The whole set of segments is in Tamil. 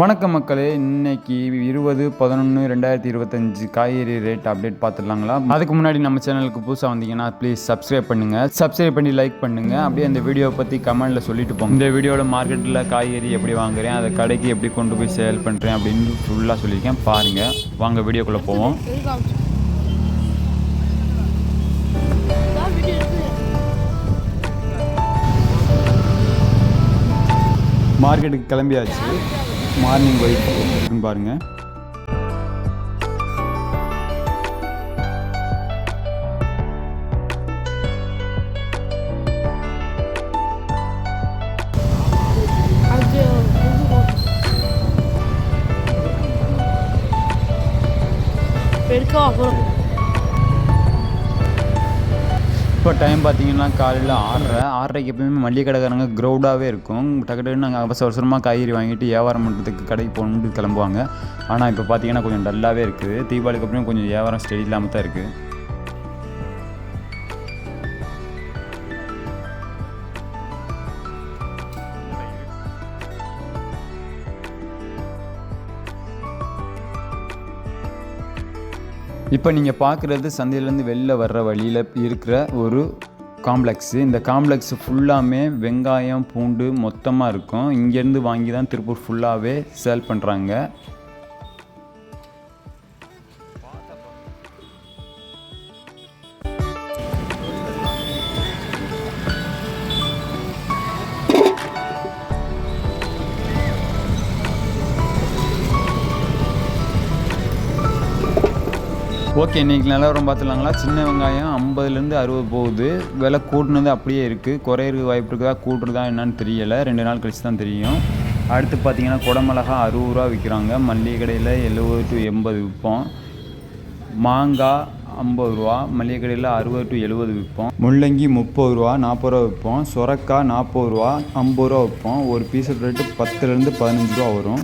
வணக்கம் மக்களே இன்னைக்கு இருபது பதினொன்று ரெண்டாயிரத்தி இருபத்தஞ்சு காய்கறி ரேட் அப்டேட் பார்த்துடலாங்களா? அதுக்கு முன்னாடி நம்ம சேனலுக்கு புதுசாக வந்தீங்கன்னா ப்ளீஸ் சப்ஸ்கிரைப் பண்ணுங்கள் சப்ஸ்கிரைப் பண்ணி லைக் பண்ணுங்கள் அப்படியே அந்த வீடியோவை பற்றி கமெண்ட்டில் சொல்லிட்டு போங்க. இந்த வீடியோவில் மார்க்கெட்டில் காய்கறி எப்படி வாங்குறேன் அதை கடைக்கு எப்படி கொண்டு போய் சேல் பண்ணுறேன் அப்படின்னு ஃபுல்லாக சொல்லியிருக்கேன். பாருங்கள் வாங்க வீடியோக்குள்ளே போவோம். மார்க்கெட்டுக்கு கிளம்பியாச்சு. மார்னிங் ஒயிட் இருக்குன்னு பாருங்கள் பெருக்கா இப்போ டைம் பார்த்தீங்கன்னா காலையில் ஆறரை ஆறரைக்கு எப்பயுமே மல்லிகை கடைக்காரங்க க்ரௌடாகவே இருக்கும். டக்கு டக்குன்னு நாங்கள் அவசர அவசரமாக காய்கறி வாங்கிட்டு வியாபாரம் பண்ணுறதுக்கு கடைக்கு போகணுன்னு கிளம்புவாங்க. ஆனால் இப்போ பார்த்தீங்கன்னா கொஞ்சம் டல்லாகவே இருக்குது தீபாவளிக்கு அப்புறம் கொஞ்சம் வியாபாரம் ஸ்டெடி இல்லாமல் தான் இருக்குது இப்போ நீங்கள் பார்க்குறது சந்தையிலேருந்து வெளில வர்ற வழியில் இருக்கிற ஒரு காம்ப்ளெக்ஸு இந்த காம்ப்ளெக்ஸ் ஃபுல்லாமே வெங்காயம் பூண்டு மொத்தமாக இருக்கும். இங்கேருந்து வாங்கி தான் திருப்பூர் ஃபுல்லாகவே சேல் பண்ணுறாங்க ஓகே இன்றைக்கி நிலவரம் பார்த்துலாங்களா சின்ன வெங்காயம் ஐம்பதுலேருந்து அறுபது போகுது. விலை கூட்டினது அப்படியே இருக்குது குறையிறது வாய்ப்பு இருக்குதா? கூட்டுறதா என்னன்னு தெரியலை. ரெண்டு நாள் கழிச்சு தான் தெரியும். அடுத்து பார்த்தீங்கன்னா குடமிளகா அறுபது ரூபா விற்கிறாங்க. மல்லிகை கடையில் எழுபது டு எண்பது விற்போம். மாங்காய் ஐம்பது ரூபா மளிகை கடையில் அறுபது டு எழுபது விற்போம். முள்ளங்கி முப்பது ரூபா நாற்பது ரூபா விற்போம். சுரக்காய் நாற்பது ரூபா ஐம்பது ரூபா விற்போம். ஒரு பீஸ் ரேட்டு பத்துலேருந்து பதினஞ்சு ரூபா வரும்.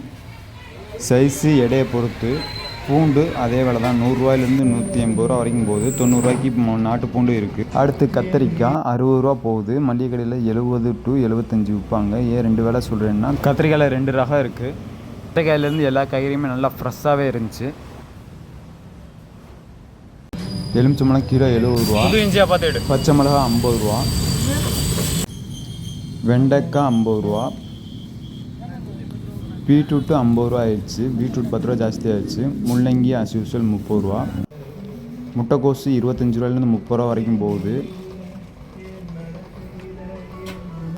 சைஸு எடையை பொறுத்து பூண்டு அதே விலை தான். நூறுரூவாயிலேருந்து நூற்றி எண்பது ரூபா வரைக்கும் போகுது. தொண்ணூறுரூவாய்க்கு இப்போ நாட்டு பூண்டு இருக்குது அடுத்து கத்திரிக்காய் அறுபது ரூபா போகுது. மல்லிகை கடையில் எழுபது டு எழுபத்தஞ்சு விற்பாங்க. ஏன் ரெண்டு வேலை சொல்கிறேன்னா கத்திரிக்காயில் ரெண்டு ரகம் இருக்குது கத்திரிக்காயிலேருந்து எல்லா காய்கறியுமே நல்லா ஃப்ரெஷ்ஷாகவே இருந்துச்சு. எலுமிச்சம்பழம் கிலோ எழுபது ரூபா. பச்சை மிளகா ஐம்பது ரூபா. வெண்டைக்காய் ஐம்பது ரூபா. பீட்ரூட்டு ஐம்பது ரூபா ஆயிடுச்சு. பீட்ரூட் பத்து ரூபா ஜாஸ்தி ஆயிடுச்சு. முள்ளங்கி ஆஸ் யூஸ்வல் முப்பது ரூபா. முட்டைக்கோசு இருபத்தஞ்சி ரூபாயிலேருந்து முப்பது ரூபா வரைக்கும் போகுது.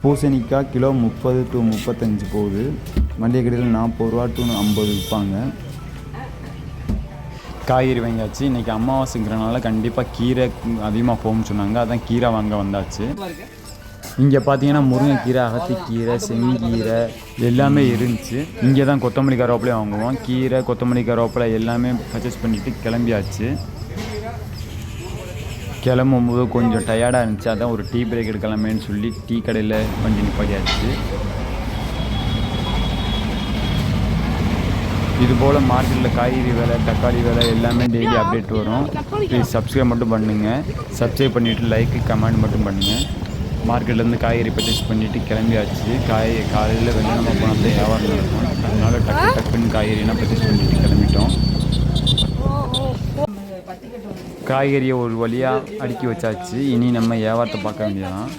பூசணிக்காய் கிலோ முப்பது டு முப்பத்தஞ்சு போகுது. மளிகை கடையில் நாற்பது ரூபா டு ஐம்பது விற்பாங்க. காய்கறி வாங்கியாச்சு. இன்றைக்கி அமாவாசைங்கிறனால கண்டிப்பாக கீரை அதிகமாக போகும்னு சொன்னாங்க. அதான் கீரை வாங்க வந்தாச்சு. இங்கே பார்த்தீங்கன்னா முருங்கைக்கீரை அகத்திக்கீரை செங்கீரை எல்லாமே இருந்துச்சு. இங்கே தான் கொத்தமல்லி கருவேப்பிலையும் வாங்குவோம். கீரை கொத்தமல்லி கருவேப்பிலை எல்லாமே பர்ச்சேஸ் பண்ணிவிட்டு கிளம்பியாச்சு. கிளம்பும்போது கொஞ்சம் டயர்டாக இருந்துச்சு. அதான் ஒரு டீ பிரேக் எடுக்கலாமேன்னு சொல்லி டீ கடையில் வண்டி நிப்பாட்டியாச்சு. இது போல் மார்க்கெட்டில் காய்கறி விலை தக்காளி விலை எல்லாமே டெய்லி அப்டேட் வரும். ப்ளீஸ் சப்ஸ்கிரைப் மட்டும் பண்ணுங்கள் சப்ஸ்கிரைப் பண்ணிவிட்டு லைக்கு கமெண்ட் மட்டும் பண்ணுங்கள் மார்க்கெட்லேருந்து காய்கறி பர்ச்சேஸ் பண்ணிவிட்டு கிளம்பியாச்சு. காய் காலையில் வெளில நம்ம போனால் தான் வியாபாரம் நடக்கும். அதனால டக்கு டக்குன்னு காய்கறிலாம் பர்ச்சேஸ் பண்ணிவிட்டு கிளம்பிட்டோம். காய்கறியை ஒரு வழியாக அடுக்கி வச்சாச்சு. இனி நம்ம வியாபாரத்தை பார்க்க வேண்டியதான்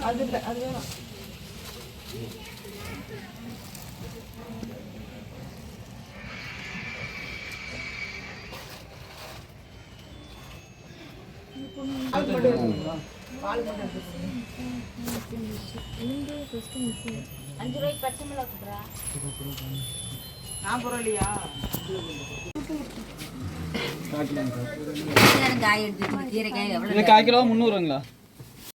அஞ்சு ரூபாய்க்கு பச்சை மிளகா கொடுறா காய் எடுத்து கீரை காய் எவ்வளோ கால் கிலோ முந்நூறுங்களா?